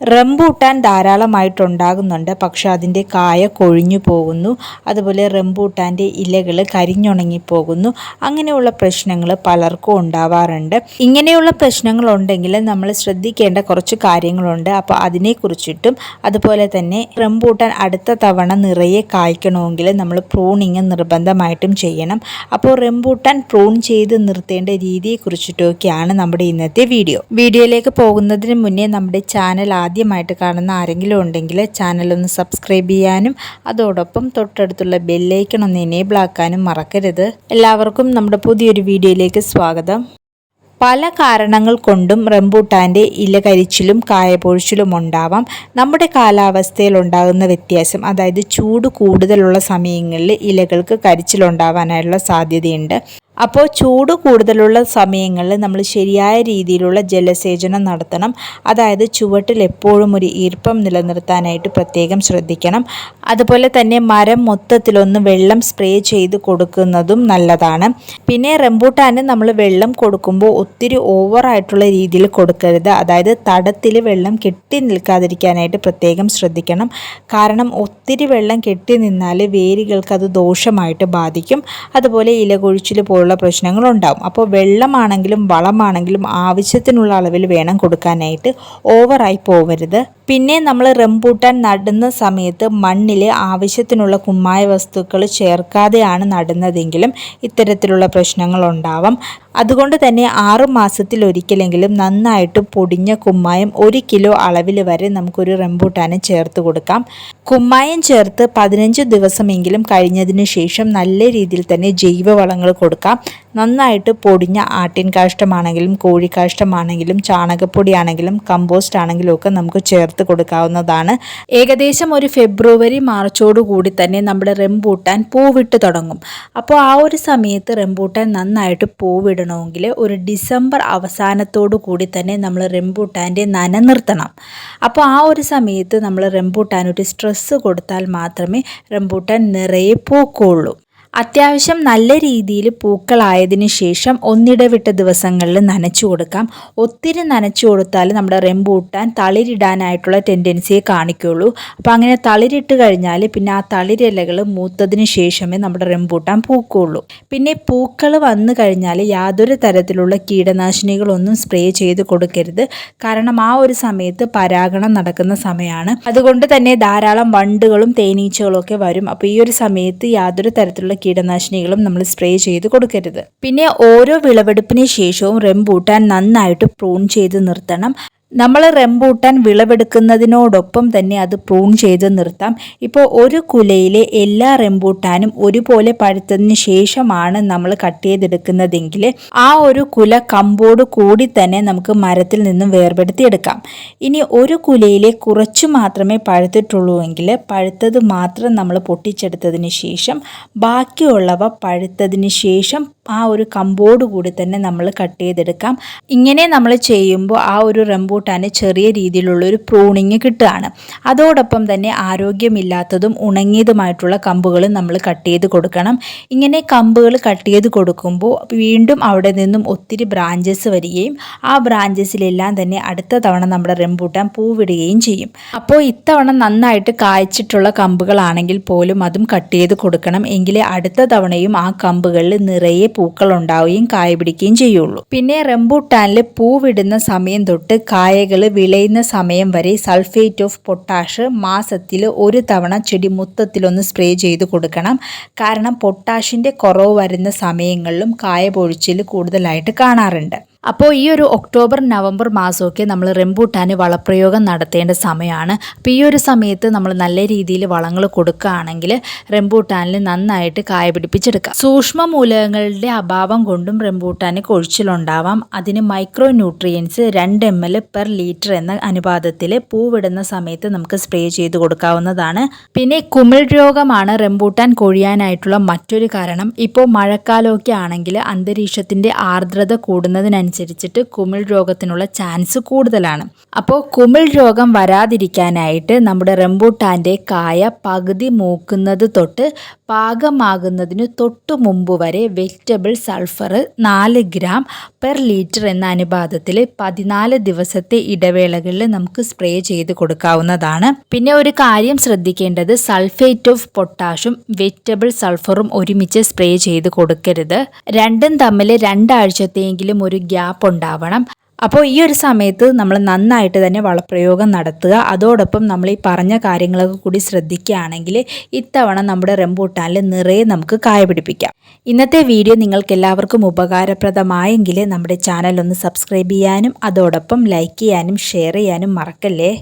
Rambutan ധാരാളമായിട്ടുണ്ടാകുന്നുണ്ട്. പക്ഷെ അതിന്റെ കായ കൊഴിഞ്ഞു പോകുന്നു. അതുപോലെ റംബൂട്ടാന്റെ ഇലകൾ കരിഞ്ഞുണങ്ങിപ്പോകുന്നു. അങ്ങനെയുള്ള പ്രശ്നങ്ങൾ പലർക്കും ഉണ്ടാവാറുണ്ട്. ഇങ്ങനെയുള്ള പ്രശ്നങ്ങൾ ഉണ്ടെങ്കിൽ നമ്മൾ ശ്രദ്ധിക്കേണ്ട കുറച്ച് കാര്യങ്ങളുണ്ട്. അപ്പോൾ അതിനെക്കുറിച്ചിട്ടും അതുപോലെ തന്നെ റംബൂട്ടാൻ അടുത്ത തവണ നിറയെ കായ്ക്കണമെങ്കിൽ നമ്മൾ പ്രൂണിങ് നിർബന്ധമായിട്ടും ചെയ്യണം. അപ്പോൾ റംബൂട്ടാൻ പ്രൂൺ ചെയ്ത് നിർത്തേണ്ട രീതിയെക്കുറിച്ചിട്ടൊക്കെയാണ് നമ്മുടെ ഇന്നത്തെ വീഡിയോ. വീഡിയോയിലേക്ക് പോകുന്നതിന് മുന്നേ നമ്മുടെ ചാനൽ ആദ്യമായിട്ട് കാണുന്ന ആരെങ്കിലും ഉണ്ടെങ്കിൽ ചാനലൊന്ന് സബ്സ്ക്രൈബ് ചെയ്യാനും അതോടൊപ്പം തൊട്ടടുത്തുള്ള ബെല്ലൈക്കൺ ഒന്ന് എനേബിൾ ആക്കാനും മറക്കരുത്. എല്ലാവർക്കും നമ്മുടെ പുതിയൊരു വീഡിയോയിലേക്ക് സ്വാഗതം. പല കാരണങ്ങൾ കൊണ്ടും റംബൂട്ടാന്റെ ഇല കരിച്ചിലും കായപൊഴിച്ചിലും ഉണ്ടാവാം. നമ്മുടെ കാലാവസ്ഥയിൽ ഉണ്ടാകുന്ന വ്യത്യാസം അതായത് ചൂട് കൂടുതലുള്ള സമയങ്ങളിൽ ഇലകൾക്ക് കരിച്ചിലുണ്ടാവാനായുള്ള സാധ്യതയുണ്ട്. അപ്പോൾ ചൂട് കൂടുതലുള്ള സമയങ്ങളിൽ നമ്മൾ ശരിയായ രീതിയിലുള്ള ജലസേചനം നടത്തണം. അതായത് ചുവട്ടിൽ എപ്പോഴും ഒരു ഈർപ്പം നിലനിർത്താനായിട്ട് പ്രത്യേകം ശ്രദ്ധിക്കണം. അതുപോലെ തന്നെ മരം മൊത്തത്തിലൊന്ന് വെള്ളം സ്പ്രേ ചെയ്ത് കൊടുക്കുന്നതും നല്ലതാണ്. പിന്നെ റംബൂട്ടാന് നമ്മൾ വെള്ളം കൊടുക്കുമ്പോൾ ഒത്തിരി ഓവറായിട്ടുള്ള രീതിയിൽ കൊടുക്കരുത്. അതായത് തടത്തിൽ വെള്ളം കെട്ടി നിൽക്കാതിരിക്കാനായിട്ട് പ്രത്യേകം ശ്രദ്ധിക്കണം. കാരണം ഒത്തിരി വെള്ളം കെട്ടി നിന്നാൽ വേരുകൾക്ക് അത് ദോഷമായിട്ട് ബാധിക്കും. അതുപോലെ ഇലകൊഴിച്ചിൽ പ്രശ്നങ്ങളുണ്ടാവും. അപ്പോൾ വെള്ളമാണെങ്കിലും വളമാണെങ്കിലും ആവശ്യത്തിനുള്ള അളവിൽ വേണം കൊടുക്കാനായിട്ട് ഓവറായി പോവരുത്. പിന്നെ നമ്മൾ റംബൂട്ടാൻ നടുന്ന സമയത്ത് മണ്ണിൽ ആവശ്യത്തിനുള്ള കുമ്മായ വസ്തുക്കൾ ചേർക്കാതെയാണ് നടുന്നതെങ്കിലും ഇത്തരത്തിലുള്ള പ്രശ്നങ്ങൾ ഉണ്ടാവാം അതുകൊണ്ട് തന്നെ ആറ് മാസത്തിൽ ഒരിക്കലെങ്കിലും നന്നായിട്ട് പൊടിഞ്ഞ കുമ്മായം ഒരു കിലോ അളവിൽ വരെ നമുക്കൊരു റംബൂട്ടാനെ ചേർത്ത് കൊടുക്കാം. കുമ്മായം ചേർത്ത് പതിനഞ്ച് ദിവസമെങ്കിലും കഴിഞ്ഞതിന് ശേഷം നല്ല രീതിയിൽ തന്നെ ജൈവവളങ്ങൾ കൊടുക്കാം. നന്നായിട്ട് പൊടിഞ്ഞ ആട്ടിൻ കാഷ്ടമാണെങ്കിലും കോഴിക്കാഷ്ടമാണെങ്കിലും ചാണകപ്പൊടിയാണെങ്കിലും കമ്പോസ്റ്റ് ആണെങ്കിലും ഒക്കെ നമുക്ക് ചേർത്ത് കൊടുക്കാവുന്നതാണ്. ഏകദേശം ഒരു ഫെബ്രുവരി മാർച്ചോടുകൂടി തന്നെ നമ്മുടെ റെമ്പൂട്ടാൻ പൂവിട്ട് തുടങ്ങും. അപ്പോൾ ആ ഒരു സമയത്ത് റെമ്പൂട്ടാൻ നന്നായിട്ട് പൂവിടണമെങ്കിൽ ഒരു ഡിസംബർ അവസാനത്തോടു കൂടി തന്നെ നമ്മൾ റെമ്പൂട്ടാന്റെ നന നിർത്തണം. അപ്പോൾ ആ ഒരു സമയത്ത് നമ്മൾ റെമ്പൂട്ടാൻ ഒരു സ്ട്രെസ്സ് കൊടുത്താൽ മാത്രമേ റെമ്പൂട്ടാൻ നിറയെ പൂക്കുള്ളൂ. അത്യാവശ്യം നല്ല രീതിയിൽ പൂക്കളായതിനു ശേഷം ഒന്നിടവിട്ട ദിവസങ്ങളിൽ നനച്ചു കൊടുക്കാം. ഒത്തിരി നനച്ചു കൊടുത്താൽ നമ്മുടെ റെമ്പൂട്ടാൻ തളിരിടാനായിട്ടുള്ള ടെൻഡൻസിയെ കാണിക്കുള്ളൂ. അപ്പോൾ അങ്ങനെ തളിരിട്ട് കഴിഞ്ഞാൽ പിന്നെ ആ തളിരിലകൾ മൂത്തതിന് ശേഷമേ നമ്മുടെ റെമ്പൂട്ടാൻ പൂക്കുള്ളൂ. പിന്നെ പൂക്കൾ വന്നു കഴിഞ്ഞാൽ യാതൊരു തരത്തിലുള്ള കീടനാശിനികളൊന്നും സ്പ്രേ ചെയ്ത് കൊടുക്കരുത്. കാരണം ആ ഒരു സമയത്ത് പരാഗണം നടക്കുന്ന സമയമാണ്. അതുകൊണ്ട് തന്നെ ധാരാളം വണ്ടുകളും തേനീച്ചകളും ഒക്കെ വരും. അപ്പോൾ ഈ ഒരു സമയത്ത് യാതൊരു തരത്തിലുള്ള കീടനാശിനികളും നമ്മൾ സ്പ്രേ ചെയ്ത് കൊടുക്കരുത്. പിന്നെ ഓരോ വിളവെടുപ്പിന് ശേഷവും റെമ്പൂട്ടാൻ നന്നായിട്ട് പ്രൂൺ ചെയ്ത് നിർത്തണം. നമ്മൾ റെമ്പൂട്ടാൻ വിളവെടുക്കുന്നതിനോടൊപ്പം തന്നെ അത് പ്രൂൺ ചെയ്ത് നിർത്താം. ഇപ്പോൾ ഒരു കുലയിലെ എല്ലാ റെമ്പൂട്ടാനും ഒരുപോലെ പഴുത്തതിന് ശേഷമാണ് നമ്മൾ കട്ട് ചെയ്തെടുക്കുന്നതെങ്കിൽ ആ ഒരു കുല കമ്പോട് കൂടി തന്നെ നമുക്ക് മരത്തിൽ നിന്നും വേർപെടുത്തിയെടുക്കാം. ഇനി ഒരു കുലയിലെ കുറച്ച് മാത്രമേ പഴുത്തിട്ടുള്ളൂ എങ്കിൽ പഴുത്തത് മാത്രം നമ്മൾ പൊട്ടിച്ചെടുത്തതിന് ശേഷം ബാക്കിയുള്ളവ പഴുത്തതിന് ശേഷം ആ ഒരു കമ്പോട് കൂടി തന്നെ നമ്മൾ കട്ട് ചെയ്തെടുക്കാം. ഇങ്ങനെ നമ്മൾ ചെയ്യുമ്പോൾ ആ ഒരു റംബൂട്ടാന് ചെറിയ രീതിയിലുള്ള ഒരു പ്രൂണിങ് കിട്ടുകയാണ്. അതോടൊപ്പം തന്നെ ആരോഗ്യമില്ലാത്തതും ഉണങ്ങിയതുമായിട്ടുള്ള കമ്പുകൾ നമ്മൾ കട്ട് ചെയ്ത് കൊടുക്കണം. ഇങ്ങനെ കമ്പുകൾ കട്ട് ചെയ്ത് കൊടുക്കുമ്പോൾ വീണ്ടും അവിടെ നിന്നും ഒത്തിരി ബ്രാഞ്ചസ് വരികയും ആ ബ്രാഞ്ചസിലെല്ലാം തന്നെ അടുത്ത തവണ നമ്മുടെ റെമ്പൂട്ടാൻ പൂവിടുകയും ചെയ്യും. അപ്പോൾ ഇത്തവണ നന്നായിട്ട് കായ്ച്ചിട്ടുള്ള കമ്പുകളാണെങ്കിൽ പോലും അതും കട്ട് ചെയ്ത് കൊടുക്കണം. എങ്കിലേ അടുത്ത തവണയും ആ കമ്പുകളിൽ നിറയെ പൂക്കൾ ഉണ്ടാവുകയും കായ പിടിക്കുകയും ചെയ്യുള്ളൂ. പിന്നെ റെമ്പൂട്ടാനിൽ പൂവിടുന്ന സമയം തൊട്ട് കായകൾ വിളയുന്ന സമയം വരെ സൾഫേറ്റ് ഓഫ് പൊട്ടാഷ് മാസത്തിൽ ഒരു തവണ ചെടി മൊത്തത്തിലൊന്ന് സ്പ്രേ ചെയ്ത് കൊടുക്കണം. കാരണം പൊട്ടാഷിന്റെ കുറവ് വരുന്ന സമയങ്ങളിലും കായ പൊഴിച്ചിൽ കൂടുതലായിട്ട് കാണാറുണ്ട്. അപ്പോൾ ഈ ഒരു ഒക്ടോബർ നവംബർ മാസമൊക്കെ നമ്മൾ റെമ്പൂട്ടാന് വളപ്രയോഗം നടത്തേണ്ട സമയമാണ് അപ്പോൾ ഈ ഒരു സമയത്ത് നമ്മൾ നല്ല രീതിയിൽ വളങ്ങൾ കൊടുക്കുകയാണെങ്കിൽ റെമ്പൂട്ടാനിൽ നന്നായിട്ട് കായ പിടിപ്പിച്ചെടുക്കാം. സൂക്ഷ്മ മൂലകങ്ങളുടെ അഭാവം കൊണ്ടും റെമ്പൂട്ടാന് കൊഴിച്ചിലുണ്ടാവാം. അതിന് മൈക്രോ ന്യൂട്രിയൻസ് രണ്ട് എം എൽ പെർ ലിറ്റർ എന്ന അനുപാതത്തിൽ പൂവിടുന്ന സമയത്ത് നമുക്ക് സ്പ്രേ ചെയ്ത് കൊടുക്കാവുന്നതാണ്. പിന്നെ കുമിൾ രോഗമാണ് റെമ്പൂട്ടാൻ കൊഴിയാനായിട്ടുള്ള മറ്റൊരു കാരണം. ഇപ്പോൾ മഴക്കാലമൊക്കെ ആണെങ്കിൽ അന്തരീക്ഷത്തിന്റെ ആർദ്രത കൂടുന്നതിനനുസരിച്ച് അനുസരിച്ചിട്ട് കുമിൾ രോഗത്തിനുള്ള ചാൻസ് കൂടുതലാണ്. അപ്പോൾ കുമിൾ രോഗം വരാതിരിക്കാനായിട്ട് നമ്മുടെ റംബൂട്ടാന്റെ കായ പകുതി മൂക്കുന്നത് തൊട്ട് പാകമാകുന്നതിന് തൊട്ടു മുമ്പ് വരെ വെജിറ്റബിൾ സൾഫർ നാല് ഗ്രാം പെർ ലിറ്റർ എന്ന അനുപാതത്തിൽ പതിനാല് ദിവസത്തെ ഇടവേളകളിൽ നമുക്ക് സ്പ്രേ ചെയ്ത് കൊടുക്കാവുന്നതാണ്. പിന്നെ ഒരു കാര്യം ശ്രദ്ധിക്കേണ്ടത് സൾഫേറ്റ് ഓഫ് പൊട്ടാഷും വെജിറ്റബിൾ സൾഫറും ഒരുമിച്ച് സ്പ്രേ ചെയ്ത് കൊടുക്കരുത്. രണ്ടും തമ്മിൽ രണ്ടാഴ്ചത്തെയെങ്കിലും ഒരു ഗ്യാപ്പ് ഉണ്ടാവണം അപ്പോൾ ഈ ഒരു സമയത്ത് നമ്മൾ നന്നായിട്ട് തന്നെ വളപ്രയോഗം നടത്തുക. അതോടൊപ്പം നമ്മൾ ഈ പറഞ്ഞ കാര്യങ്ങളൊക്കെ കൂടി ശ്രദ്ധിക്കുകയാണെങ്കിൽ ഇത്തവണ നമ്മുടെ റെമ്പൂട്ടാനിൽ നിറയെ നമുക്ക് കായ പിടിപ്പിക്കാം. ഇന്നത്തെ വീഡിയോ നിങ്ങൾക്ക് എല്ലാവർക്കും ഉപകാരപ്രദമായെങ്കിൽ നമ്മുടെ ചാനൽ ഒന്ന് സബ്സ്ക്രൈബ് ചെയ്യാനും അതോടൊപ്പം ലൈക്ക് ചെയ്യാനും ഷെയർ ചെയ്യാനും മറക്കല്ലേ?